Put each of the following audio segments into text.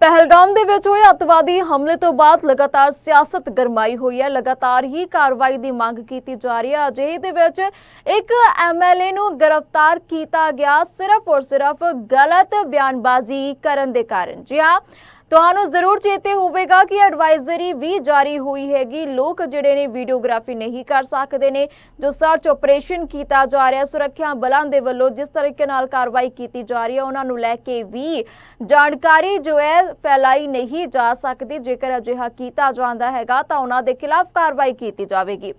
ਪਹਿਲਗਾਮ ਦੇ ਵਿੱਚ ਹੋਏ ਅੱਤਵਾਦੀ ਹਮਲੇ ਤੋਂ ਬਾਅਦ ਲਗਾਤਾਰ ਸਿਆਸਤ ਗਰਮਾਈ ਹੋਈ ਹੈ। ਲਗਾਤਾਰ ਹੀ ਕਾਰਵਾਈ ਦੀ ਮੰਗ ਕੀਤੀ ਜਾ ਰਹੀ ਹੈ। ਅਜਿਹੇ ਦੇ ਵਿੱਚ ਇੱਕ ਐਮਐਲਏ ਨੂੰ ਗ੍ਰਿਫਤਾਰ ਕੀਤਾ ਗਿਆ। ਸਿਰਫ ਔਰ ਸਿਰਫ ਗਲਤ ਬਿਆਨਬਾਜ਼ੀ ਕਰਨ ਦੇ ਕਾਰਨ। ਜੀ ਹਾਂ ਤੁਹਾਨੂੰ ਜ਼ਰੂਰ ਚੇਤੇ ਹੋਵੇਗਾ ਕਿ ਐਡਵਾਈਜ਼ਰੀ ਵੀ ਜਾਰੀ ਹੋਈ ਹੈਗੀ। ਲੋਕ ਜਿਹੜੇ ਨੇ ਵੀਡੀਓਗ੍ਰਾਫੀ ਨਹੀਂ ਕਰ ਸਕਦੇ ਨੇ, ਜੋ ਸਰਚ ਆਪਰੇਸ਼ਨ ਕੀਤਾ ਜਾ ਰਿਹਾ, ਸੁਰੱਖਿਆ ਬਲਾਂ ਦੇ ਵੱਲੋਂ ਜਿਸ ਤਰੀਕੇ ਨਾਲ ਕਾਰਵਾਈ ਕੀਤੀ ਜਾ ਰਹੀ ਹੈ, ਉਹਨਾਂ ਨੂੰ ਲੈ ਕੇ ਵੀ ਜਾਣਕਾਰੀ ਜੋ ਹੈ, ਫੈਲਾਈ ਨਹੀਂ ਜਾ ਸਕਦੀ। ਜੇਕਰ ਅਜਿਹਾ ਕੀਤਾ ਜਾਂਦਾ ਹੈਗਾ, ਤਾਂ ਉਹਨਾਂ ਦੇ ਖਿਲਾਫ ਕਾਰਵਾਈ ਕੀਤੀ ਜਾਵੇਗੀ।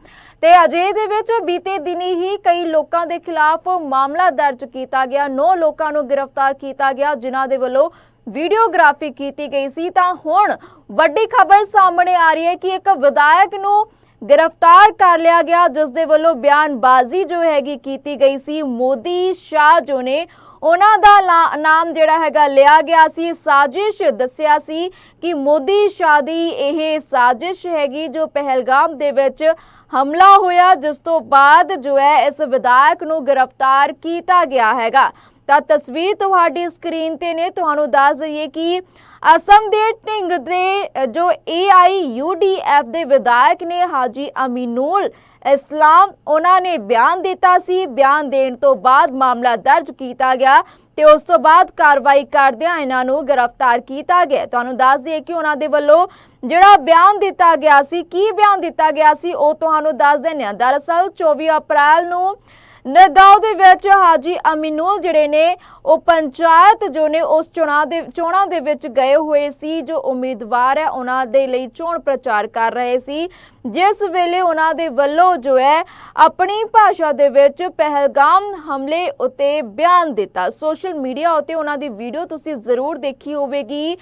ਤੇ ਅਜੇ ਦੇ ਵਿੱਚ ਬੀਤੇ ਦਿਨੀ ਹੀ ਕਈ ਲੋਕਾਂ ਦੇ ਖਿਲਾਫ ਮਾਮਲਾ ਦਰਜ ਕੀਤਾ ਗਿਆ। 9 ਲੋਕਾਂ ਨੂੰ ਗ੍ਰਿਫਤਾਰ ਕੀਤਾ ਗਿਆ, ਜਿਨ੍ਹਾਂ ਦੇ ਵੱਲੋਂ ਵੀਡੀਓਗ੍ਰਾਫੀ ਕੀਤੀ ਗਈ ਸੀ, ਤਾਂ ਹੁਣ ਵੱਡੀ ਖਬਰ ਸਾਹਮਣੇ ਆ ਰਹੀ ਹੈ ਕਿ ਇੱਕ ਵਿਧਾਇਕ ਨੂੰ ਗ੍ਰਿਫਤਾਰ ਕਰ ਲਿਆ ਗਿਆ ਜਿਸ ਦੇ ਵੱਲੋਂ ਬਿਆਨਬਾਜ਼ੀ ਜੋ ਹੈਗੀ ਕੀਤੀ ਗਈ ਸੀ, ਮੋਦੀ ਸ਼ਾਹ ਜੋ ਨੇ ਉਹਨਾਂ ਦਾ ਨਾਮ ਜਿਹੜਾ ਹੈਗਾ ਲਿਆ ਗਿਆ ਸੀ, ਸਾਜ਼ਿਸ਼ ਦੱਸਿਆ ਸੀ ਕਿ ਮੋਦੀ ਸ਼ਾਹ ਦੀ ਇਹ ਸਾਜ਼ਿਸ਼ ਹੈਗੀ ਜੋ ਪਹਿਲਗਾਮ ਦੇ ਵਿੱਚ ਹਮਲਾ ਹੋਇਆ, ਜਿਸ ਤੋਂ ਬਾਅਦ ਜੋ ਹੈ ਇਸ ਵਿਧਾਇਕ ਨੂੰ ਗ੍ਰਿਫਤਾਰ ਕੀਤਾ ਗਿਆ ਹੈਗਾ। ਤਾਂ ਤਸਵੀਰ ਤੁਹਾਡੀ ਸਕਰੀਨ ਤੇ ਨੇ। ਤੁਹਾਨੂੰ ਦੱਸ ਦਈਏ ਕਿ ਅਸਮ ਦੇ ਢਿੰਗ ਦੇ ਜੋ AIUDF ਦੇ ਵਿਧਾਇਕ ਨੇ, ਹਾਜੀ ਅਮੀਨੂਲ ਇਸਲਾਮ, ਉਹਨਾਂ ਨੇ ਬਿਆਨ ਦਿੱਤਾ ਸੀ। ਬਿਆਨ ਦੇਣ ਤੋਂ ਬਾਅਦ ਮਾਮਲਾ ਦਰਜ ਕੀਤਾ ਗਿਆ ਤੇ ਉਸ ਤੋਂ ਬਾਅਦ ਕਾਰਵਾਈ ਕਰਦਿਆਂ ਇਹਨਾਂ ਨੂੰ ਗ੍ਰਿਫਤਾਰ ਕੀਤਾ ਗਿਆ। ਤੁਹਾਨੂੰ ਦੱਸ ਦਈਏ ਕਿ ਉਹਨਾਂ ਦੇ ਵੱਲੋਂ ਜਿਹੜਾ ਬਿਆਨ ਦਿੱਤਾ ਗਿਆ ਸੀ, ਕੀ ਬਿਆਨ ਦਿੱਤਾ ਗਿਆ ਸੀ, ਉਹ ਤੁਹਾਨੂੰ ਦੱਸ ਦਿੰਦੇ ਹਾਂ। ਦਰਅਸਲ 24 ਅਪ੍ਰੈਲ ਨੂੰ ਨਗਾਉਂ ਦੇ ਵਿੱਚ ਹਾਜੀ ਅਮੀਨੂਲ ਜਿਹੜੇ ਨੇ, ਉਹ ਪੰਚਾਇਤ ਜੋ ਨੇ, ਉਸ ਚੋਣਾਂ ਦੇ ਚੋਣਾਂ ਦੇ ਵਿੱਚ ਗਏ ਹੋਏ ਸੀ, ਜੋ ਉਮੀਦਵਾਰ ਹੈ, ਉਹਨਾਂ ਦੇ ਲਈ ਚੋਣ ਪ੍ਰਚਾਰ ਕਰ ਰਹੇ ਸੀ। ਜਿਸ ਵੇਲੇ ਉਹਨਾਂ ਦੇ ਵੱਲੋਂ ਜੋ ਹੈ, ਆਪਣੀ ਭਾਸ਼ਾ ਦੇ ਵਿੱਚ ਪਹਿਲਗਾਮ ਹਮਲੇ ਉਤੇ ਬਿਆਨ ਦਿੱਤਾ। ਸੋਸ਼ਲ ਮੀਡੀਆ ਉਤੇ ਉਹਨਾਂ ਦੀ ਵੀਡੀਓ ਤੁਸੀਂ ਜ਼ਰੂਰ ਦੇਖੀ ਹੋਵੇਗੀ।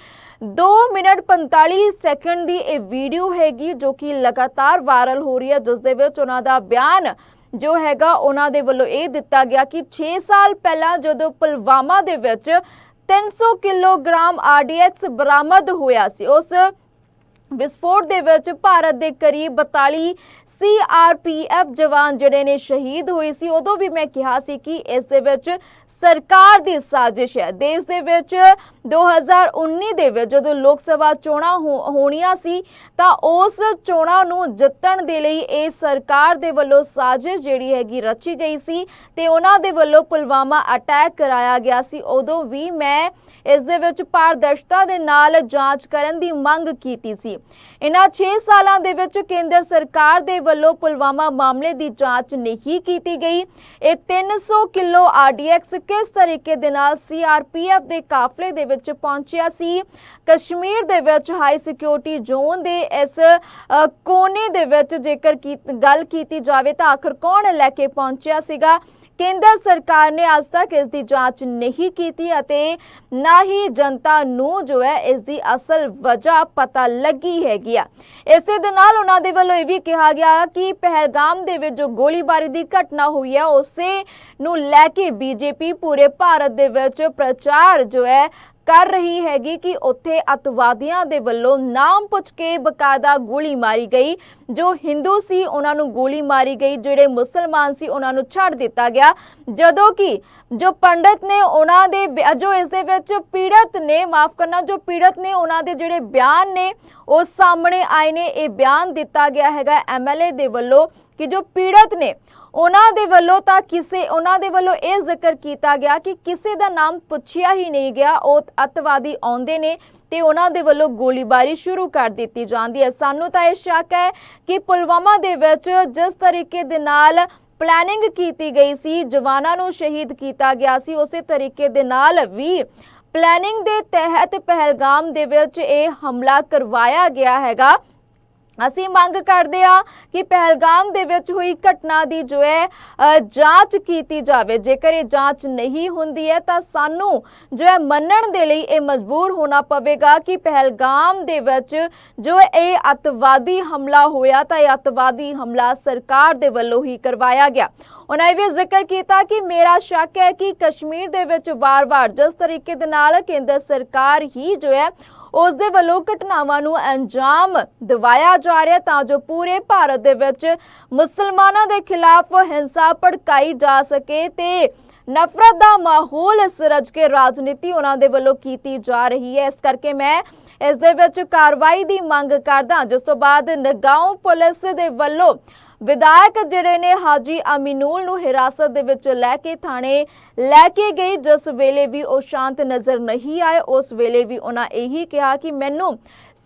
2 ਮਿੰਟ 45 ਸੈਕਿੰਡ ਦੀ ਇਹ ਵੀਡੀਓ ਹੈਗੀ, ਜੋ ਕਿ ਲਗਾਤਾਰ ਵਾਇਰਲ ਹੋ ਰਹੀ ਹੈ, ਜਿਸ ਦੇ ਵਿੱਚ ਉਹਨਾਂ ਦਾ ਬਿਆਨ ਜੋ ਹੈਗਾ ਉਹਨਾਂ ਦੇ ਵੱਲੋਂ ਇਹ ਦਿੱਤਾ ਗਿਆ ਕਿ 6 ਸਾਲ ਪਹਿਲਾਂ ਜਦੋਂ ਪੁਲਵਾਮਾ ਦੇ ਵਿੱਚ 300 ਕਿਲੋਗ੍ਰਾਮ ਆਰਡੀਐਕਸ ਬਰਾਮਦ ਹੋਇਆ ਸੀ, ਉਸ ਵਿਸਫੋਟ ਦੇ ਵਿੱਚ ਭਾਰਤ ਦੇ ਕਰੀਬ 42 ਸੀਆਰਪੀਐਫ ਜਵਾਨ ਜਿਹੜੇ ਨੇ ਸ਼ਹੀਦ ਹੋਏ ਸੀ। ਉਦੋਂ ਵੀ ਮੈਂ ਕਿਹਾ ਸੀ ਕਿ ਇਸ ਦੇ ਵਿੱਚ ਸਰਕਾਰ ਦੀ ਸਾਜ਼ਿਸ਼ ਹੈ। ਦੇਸ਼ ਦੇ ਵਿੱਚ 2019 ਦੇ ਵਿੱਚ ਜਦੋਂ ਲੋਕ ਸਭਾ ਚੋਣਾਂ ਹੋ- ਹੋਣੀਆਂ ਸੀ, ਤਾਂ ਉਸ ਚੋਣਾਂ ਨੂੰ ਜਿੱਤਣ ਦੇ ਲਈ ਇਹ ਸਰਕਾਰ ਦੇ ਵੱਲੋਂ ਸਾਜ਼ਿਸ਼ ਜਿਹੜੀ ਹੈਗੀ ਰਚੀ ਗਈ ਸੀ ਤੇ ਉਹਨਾਂ ਦੇ ਵੱਲੋਂ ਪੁਲਵਾਮਾ ਅਟੈਕ ਕਰਾਇਆ ਗਿਆ ਸੀ। ਉਦੋਂ ਵੀ ਮੈਂ ਇਸ ਦੇ ਵਿੱਚ ਪਾਰਦਰਸ਼ਤਾ ਦੇ ਨਾਲ ਜਾਂਚ ਕਰਨ ਦੀ ਮੰਗ ਕੀਤੀ ਸੀ। ਇਹਨਾਂ 6 ਸਾਲਾਂ ਦੇ ਵਿੱਚ ਕੇਂਦਰ ਸਰਕਾਰ ਦੇ ਵੱਲੋਂ ਪੁਲਵਾਮਾ ਮਾਮਲੇ ਦੀ ਜਾਂਚ ਨਹੀਂ ਕੀਤੀ ਗਈ। ਇਹ 300 ਕਿਲੋ ਆਰਡੀਐਕਸ ਕਿਸ ਤਰੀਕੇ ਦੇ ਨਾਲ ਸੀਆਰਪੀਐਫ ਦੇ ਕਾਫਲੇ ਦੇ ਵਿੱਚ ਪਹੁੰਚਿਆ ਸੀ? ਕਸ਼ਮੀਰ ਦੇ ਵਿੱਚ ਹਾਈ ਸਿਕਿਉਰਿਟੀ ਜ਼ੋਨ ਦੇ ਇਸ ਕੋਨੇ ਦੇ ਵਿੱਚ ਜੇਕਰ ਗੱਲ ਕੀਤੀ ਜਾਵੇ ਤਾਂ ਆਖਰ ਕੌਣ ਲੈ ਕੇ ਪਹੁੰਚਿਆ ਸੀਗਾ? ਕੇਂਦਰ ਸਰਕਾਰ ਨੇ ਅੱਜ ਤੱਕ ਇਸ ਦੀ ਜਾਂਚ ਨਹੀਂ ਕੀਤੀ ਅਤੇ ਨਾ ਹੀ ਜਨਤਾ ਨੂੰ ਜੋ ਹੈ ਇਸ ਦੀ ਅਸਲ ਵਜ੍ਹਾ ਪਤਾ ਲੱਗੀ ਹੈਗੀ ਆ। ਇਸੇ ਦੇ ਨਾਲ ਉਹਨਾਂ ਦੇ ਵੱਲੋਂ ਇਹ ਵੀ ਕਿਹਾ ਗਿਆ ਕਿ ਪਹਿਲਗਾਮ ਦੇ ਵਿੱਚ ਜੋ ਗੋਲੀਬਾਰੀ ਦੀ ਘਟਨਾ ਹੋਈ ਹੈ, ਉਸੇ ਨੂੰ ਲੈ ਕੇ ਬੀਜੇਪੀ ਪੂਰੇ ਭਾਰਤ ਦੇ ਵਿੱਚ ਪ੍ਰਚਾਰ ਜੋ ਹੈ ਕਰ ਰਹੀ ਹੈਗੀ ਕਿ ਉੱਥੇ ਅਤਵਾਦੀਆਂ ਦੇ ਵੱਲੋਂ ਨਾਮ ਪੁੱਛ ਕੇ ਬਕਾਇਦਾ ਗੋਲੀ ਮਾਰੀ ਗਈ। ਜੋ ਹਿੰਦੂ ਸੀ, ਉਹਨਾਂ ਨੂੰ ਗੋਲੀ ਮਾਰੀ ਗਈ, ਜਿਹੜੇ ਮੁਸਲਮਾਨ ਸੀ, ਉਹਨਾਂ ਨੂੰ ਛੱਡ ਦਿੱਤਾ ਗਿਆ। ਜਦੋਂ ਕਿ ਜੋ ਪੰਡਤ ਨੇ ਉਹਨਾਂ ਦੇ ਜੋ ਇਸ ਦੇ ਵਿੱਚ ਪੀੜਤ ਨੇ, ਮਾਫ ਕਰਨਾ, ਜੋ ਪੀੜਤ ਨੇ ਉਹਨਾਂ ਦੇ ਜਿਹੜੇ ਬਿਆਨ ਨੇ, ਉਹ ਸਾਹਮਣੇ ਆਏ ਨੇ। ਇਹ ਬਿਆਨ ਦਿੱਤਾ ਗਿਆ ਹੈਗਾ ਐਮਐਲਏ ਦੇ ਵੱਲੋਂ ਕਿ ਜੋ ਪੀੜਤ ਨੇ, ਉਹਨਾਂ ਦੇ ਵੱਲੋਂ ਤਾਂ ਕਿਸੇ, ਉਹਨਾਂ ਦੇ ਵੱਲੋਂ ਇਹ ਜ਼ਿਕਰ ਕੀਤਾ ਗਿਆ ਕਿ ਕਿਸੇ ਦਾ ਨਾਮ ਪੁੱਛਿਆ ਹੀ ਨਹੀਂ ਗਿਆ, ਉਹ ਅਤਵਾਦੀ ਆਉਂਦੇ ਨੇ ਤੇ ਉਹਨਾਂ ਦੇ ਵੱਲੋਂ ਗੋਲੀਬਾਰੀ ਸ਼ੁਰੂ ਕਰ ਦਿੱਤੀ ਜਾਂਦੀ ਹੈ। ਸਾਨੂੰ ਤਾਂ ਇਹ ਸ਼ੱਕ ਹੈ ਕਿ ਪੁਲਵਾਮਾ ਦੇ ਵਿੱਚ ਜਿਸ ਤਰੀਕੇ ਦੇ ਨਾਲ ਪਲੈਨਿੰਗ ਕੀਤੀ ਗਈ ਸੀ, ਜਵਾਨਾਂ ਨੂੰ ਸ਼ਹੀਦ ਕੀਤਾ ਗਿਆ ਸੀ, ਉਸੇ ਤਰੀਕੇ ਦੇ ਨਾਲ ਵੀ ਪਲੈਨਿੰਗ ਦੇ ਤਹਿਤ ਪਹਿਲਗਾਮ ਦੇ ਵਿੱਚ ਇਹ ਹਮਲਾ ਕਰਵਾਇਆ ਗਿਆ ਹੈਗਾ। ਅਸੀਂ ਮੰਗ ਕਰਦੇ ਆ ਕਿ ਪਹਿਲਗਾਮ ਦੇ ਵਿੱਚ ਹੋਈ ਘਟਨਾ ਦੀ ਜੋ ਹੈ ਜਾਂਚ ਕੀਤੀ ਜਾਵੇ। ਜੇਕਰ ਇਹ ਜਾਂਚ ਨਹੀਂ ਹੁੰਦੀ ਹੈ, ਤਾਂ ਸਾਨੂੰ ਜੋ ਹੈ ਮੰਨਣ ਦੇ ਲਈ ਇਹ ਮਜਬੂਰ ਹੋਣਾ ਪਵੇਗਾ ਕਿ ਪਹਿਲਗਾਮ ਦੇ ਵਿੱਚ ਜੋ ਇਹ ਅਤਵਾਦੀ ਹਮਲਾ ਹੋਇਆ, ਤਾਂ ਇਹ ਅਤਵਾਦੀ ਹਮਲਾ ਸਰਕਾਰ ਦੇ ਵੱਲੋਂ ਹੀ ਕਰਵਾਇਆ ਗਿਆ। ਉਹਨਾਂ ਇਹ ਵੀ ਜ਼ਿਕਰ ਕੀਤਾ ਕਿ ਮੇਰਾ ਸ਼ੱਕ ਹੈ ਕਿ ਕਸ਼ਮੀਰ ਦੇ ਵਿੱਚ ਵਾਰ-ਵਾਰ ਜਿਸ ਤਰੀਕੇ ਦੇ ਨਾਲ ਕੇਂਦਰ ਸਰਕਾਰ ਹੀ ਜੋ ਹੈ ਉਸ ਦੇ ਵੱਲੋਂ ਘਟਨਾਵਾਂ ਨੂੰ ਅੰਜਾਮ ਦਿਵਾਇਆ ਜਾ ਰਿਹਾ ਤਾਂ ਜੋ ਪੂਰੇ ਭਾਰਤ ਦੇ ਵਿੱਚ ਮੁਸਲਮਾਨਾਂ ਦੇ ਖਿਲਾਫ ਹਿੰਸਾ ਭੜਕਾਈ ਜਾ ਸਕੇ ਤੇ ਨਫ਼ਰਤ ਦਾ ਮਾਹੌਲ ਸਿਰਜ ਕੇ ਰਾਜਨੀਤੀ ਉਹਨਾਂ ਦੇ ਵੱਲੋਂ ਕੀਤੀ ਜਾ ਰਹੀ ਹੈ। ਇਸ ਕਰਕੇ ਮੈਂ ਇਸ ਦੇ ਵਿੱਚ ਕਾਰਵਾਈ ਦੀ ਮੰਗ ਕਰਦਾ ਜਿਸ ਤੋਂ ਬਾਅਦ ਨਗਾਉਂ ਪੁਲਿਸ ਦੇ ਵੱਲੋਂ ਵਿਧਾਇਕ ਜਿਹੜੇ ਨੇ ਹਾਜੀ ਅਮੀਨੂਲ ਨੂੰ ਹਿਰਾਸਤ ਦੇ ਵਿੱਚ ਲੈ ਕੇ ਥਾਣੇ ਲੈ ਕੇ ਗਈ ਜਿਸ ਵੇਲੇ ਵੀ ਉਹ ਸ਼ਾਂਤ ਨਜ਼ਰ ਨਹੀਂ ਆਏ, ਉਸ ਵੇਲੇ ਵੀ ਉਹਨਾਂ ਇਹੀ ਕਿਹਾ ਕਿ ਮੈਨੂੰ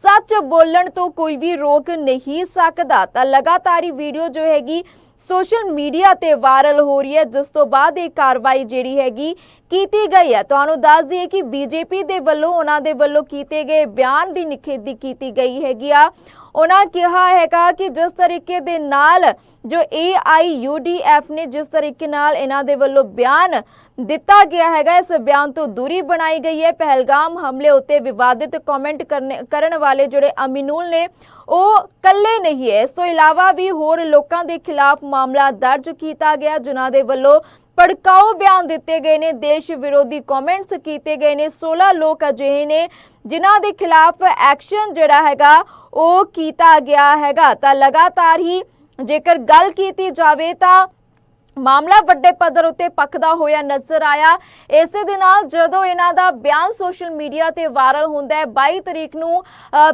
ਸੱਚ ਬੋਲਣ ਤੋਂ ਕੋਈ ਵੀ ਰੋਕ ਨਹੀਂ ਸਕਦਾ। ਤਾਂ ਲਗਾਤਾਰ ਹੀ ਵੀਡੀਓ ਜੋ ਹੈਗੀ ਸੋਸ਼ਲ ਮੀਡੀਆ ਤੇ ਵਾਇਰਲ ਹੋ ਰਹੀ ਹੈ, ਜਿਸ ਤੋਂ ਬਾਅਦ ਇਹ ਕਾਰਵਾਈ ਜਿਹੜੀ ਹੈਗੀ ਕੀਤੀ ਗਈ ਹੈ। ਤੁਹਾਨੂੰ ਦੱਸ ਦਈਏ ਕਿ ਬੀਜੇਪੀ ਦੇ ਵੱਲੋਂ, ਉਹਨਾਂ ਦੇ ਵੱਲੋਂ ਕੀਤੇ ਗਏ ਬਿਆਨ ਦੀ ਨਿਖੇਧੀ ਕੀਤੀ ਗਈ ਹੈਗੀ ਆ। ਉਹਨਾਂ ਕਿਹਾ ਹੈਗਾ ਕਿ ਜਿਸ ਤਰੀਕੇ ਦੇ ਨਾਲ ਜੋ AIUDF ਨੇ ਜਿਸ ਤਰੀਕੇ ਨਾਲ ਇਹਨਾਂ ਦੇ ਵੱਲੋਂ ਬਿਆਨ ਦਿੱਤਾ ਗਿਆ ਹੈਗਾ, ਇਸ ਬਿਆਨ ਤੋਂ ਦੂਰੀ ਬਣਾਈ ਗਈ ਹੈ। ਪਹਿਲਗਾਮ ਹਮਲੇ ਉੱਤੇ ਵਿਵਾਦਿਤ ਕਮੈਂਟ ਕਰਨ ਵਾਲੇ ਜਿਹੜੇ ਅਮੀਨੂਲ ਨੇ, ਉਹ ਕੱਲੇ ਨਹੀਂ ਹੈ। ਇਸ ਤੋਂ ਇਲਾਵਾ ਵੀ ਹੋਰ ਲੋਕਾਂ ਦੇ ਖਿਲਾਫ ਮਾਮਲਾ ਦਰਜ ਕੀਤਾ ਗਿਆ, ਜਿਨ੍ਹਾਂ ਦੇ ਵੱਲੋਂ ਭੜਕਾਊ ਬਿਆਨ ਦਿੱਤੇ ਗਏ ਨੇ, ਦੇਸ਼ ਵਿਰੋਧੀ ਕਮੈਂਟਸ ਕੀਤੇ ਗਏ ਨੇ 16 ਲੋਕ ਅਜਿਹੇ ਨੇ ਜਿਨ੍ਹਾਂ ਦੇ ਖਿਲਾਫ ਐਕਸ਼ਨ ਜਿਹੜਾ ਹੈਗਾ, ਉਹ ਕੀਤਾ ਗਿਆ ਹੈਗਾ। ਤਾਂ ਲਗਾਤਾਰ ਹੀ ਜੇਕਰ ਗੱਲ ਕੀਤੀ ਜਾਵੇ ਤਾਂ ਮਾਮਲਾ ਵੱਡੇ ਪੱਧਰ ਉੱਤੇ ਪੱਕਦਾ ਹੋਇਆ ਨਜ਼ਰ ਆਇਆ। ਇਸੇ ਦੇ ਨਾਲ ਜਦੋਂ ਇਹਨਾਂ ਦਾ ਬਿਆਨ ਸੋਸ਼ਲ ਮੀਡੀਆ ਤੇ ਵਾਇਰਲ ਹੁੰਦਾ ਹੈ 22 ਤਰੀਕ ਨੂੰ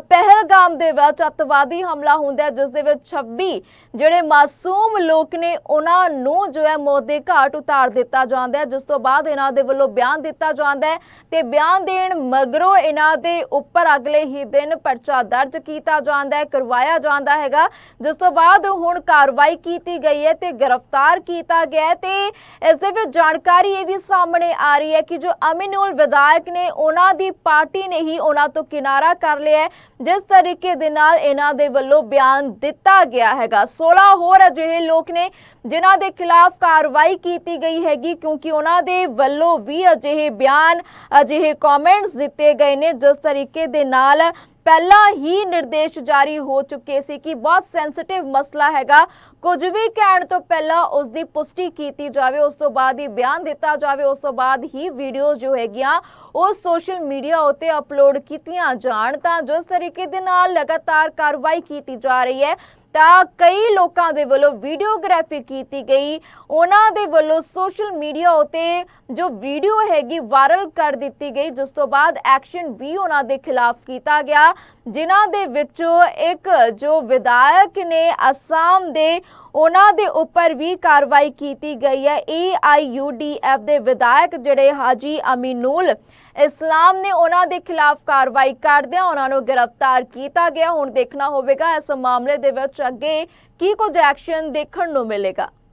ਪਹਿਲਗਾਮ ਦੇ ਵਿੱਚ ਅੱਤਵਾਦੀ ਹਮਲਾ ਹੁੰਦਾ ਹੈ, ਜਿਸ ਦੇ ਵਿੱਚ 26 ਜਿਹੜੇ ਮਾਸੂਮ ਲੋਕ ਨੇ, ਉਹਨਾਂ ਨੂੰ ਜੋ ਹੈ ਮੌਤ ਦੇ ਘਾਟ ਉਤਾਰ ਦਿੱਤਾ ਜਾਂਦਾ ਹੈ, ਜਿਸ ਤੋਂ ਬਾਅਦ ਇਹਨਾਂ ਦੇ ਵੱਲੋਂ ਬਿਆਨ ਦਿੱਤਾ ਜਾਂਦਾ ਹੈ ਤੇ ਬਿਆਨ ਦੇਣ ਮਗਰੋਂ ਇਹਨਾਂ ਦੇ ਉੱਪਰ ਅਗਲੇ ਹੀ ਦਿਨ ਪਰਚਾ ਦਰਜ ਕੀਤਾ ਜਾਂਦਾ ਹੈ, ਕਰਵਾਇਆ ਜਾਂਦਾ ਹੈਗਾ, ਜਿਸ ਤੋਂ ਬਾਅਦ ਹੁਣ ਕਾਰਵਾਈ ਕੀਤੀ ਗਈ ਹੈ ਤੇ ਗ੍ਰਿਫਤਾਰ ਕੀਤਾ ਗਿਆ ਤੇ ਇਸ ਦੇ ਵਿੱਚ ਜਾਣਕਾਰੀ ਇਹ ਵੀ ਸਾਹਮਣੇ ਆ ਰਹੀ ਹੈ ਕਿ ਜੋ ਅਮਿਨੂਲ ਵਿਧਾਇਕ ਨੇ ਉਹਨਾਂ ਦੀ ਪਾਰਟੀ ਨੇ ਹੀ ਉਹਨਾਂ ਤੋਂ ਕਿਨਾਰਾ ਕਰ ਲਿਆ ਜਿਸ ਤਰੀਕੇ ਦੇ ਨਾਲ ਇਹਨਾਂ ਦੇ ਵੱਲੋਂ ਬਿਆਨ ਦਿੱਤਾ ਗਿਆ ਹੈਗਾ। 16 ਹੋਰ ਅਜਿਹੇ ਲੋਕ ਨੇ ਜਿਨ੍ਹਾਂ ਦੇ ਖਿਲਾਫ ਕਾਰਵਾਈ ਕੀਤੀ ਗਈ ਹੈਗੀ, ਕਿਉਂਕਿ ਉਹਨਾਂ ਦੇ ਵੱਲੋਂ ਵੀ ਅਜਿਹੇ ਬਿਆਨ, ਅਜਿਹੇ ਕਮੈਂਟਸ ਦਿੱਤੇ ਗਏ ਨੇ, ਜਿਸ ਤਰੀਕੇ ਦੇ ਨਾਲ ਪਹਿਲਾਂ ਹੀ ਨਿਰਦੇਸ਼ ਜਾਰੀ ਹੋ ਚੁੱਕੇ ਸੀ ਕਿ ਬਹੁਤ ਸੈਂਸਿਟਿਵ ਮਸਲਾ ਹੈਗਾ। ਕੁਝ ਵੀ ਕਹਿਣ ਤੋਂ ਪਹਿਲਾਂ ਉਸ ਦੀ ਪੁਸ਼ਟੀ ਕੀਤੀ ਜਾਵੇ, ਉਸ ਤੋਂ ਬਾਅਦ ਹੀ ਬਿਆਨ ਦਿੱਤਾ ਜਾਵੇ, ਉਸ ਤੋਂ ਬਾਅਦ ਹੀ ਵੀਡੀਓਜ਼ ਜੋ ਹੈਗੀਆਂ, ਉਹ ਸੋਸ਼ਲ ਮੀਡੀਆ ਉੱਤੇ ਅਪਲੋਡ ਕੀਤੀਆਂ ਜਾਣ ਤਾਂ ਜਿਸ ਤਰੀਕੇ ਦੇ ਨਾਲ ਲਗਾਤਾਰ ਕਾਰਵਾਈ ਕੀਤੀ ਜਾ ਰਹੀ ਹੈ ਤਾਂ ਕਈ ਲੋਕਾਂ ਦੇ ਵੱਲੋਂ ਵੀਡੀਓਗ੍ਰਾਫੀ ਕੀਤੀ ਗਈ। ਉਹਨਾਂ ਦੇ ਵੱਲੋਂ ਸੋਸ਼ਲ ਮੀਡੀਆ ਉਤੇ ਜੋ ਵੀਡੀਓ ਹੈਗੀ ਵਾਇਰਲ ਕਰ ਦਿੱਤੀ ਗਈ। ਜਿਸ ਤੋਂ ਬਾਅਦ ਐਕਸ਼ਨ ਵੀ ਉਹਨਾਂ ਦੇ ਖਿਲਾਫ ਕੀਤਾ ਗਿਆ। ਜਿਨ੍ਹਾਂ ਦੇ ਵਿੱਚੋਂ ਇੱਕ ਜੋ ਵਿਧਾਇਕ ਨੇ ਅਸਾਮ ਦੇ ਉਹਨਾਂ ਦੇ ਉੱਪਰ ਵੀ ਕਾਰਵਾਈ ਕੀਤੀ ਗਈ ਹੈ। AIUDF ਦੇ ਵਿਧਾਇਕ ਜਿਹੜੇ ਹਾਜੀ ਅਮੀਨੂਲ ਇਸਲਾਮ ਨੇ ਉਹਨਾਂ ਦੇ ਖਿਲਾਫ ਕਾਰਵਾਈ ਕਰਦਿਆਂ ਉਹਨਾਂ ਨੂੰ ਗ੍ਰਿਫਤਾਰ ਕੀਤਾ ਗਿਆ। ਹੁਣ ਦੇਖਣਾ ਹੋਵੇਗਾ ਇਸ ਮਾਮਲੇ ਦੇ ਵਿੱਚ ਅੱਗੇ ਕੀ ਕੁਝ ਐਕਸ਼ਨ ਦੇਖਣ ਨੂੰ ਮਿਲੇਗਾ।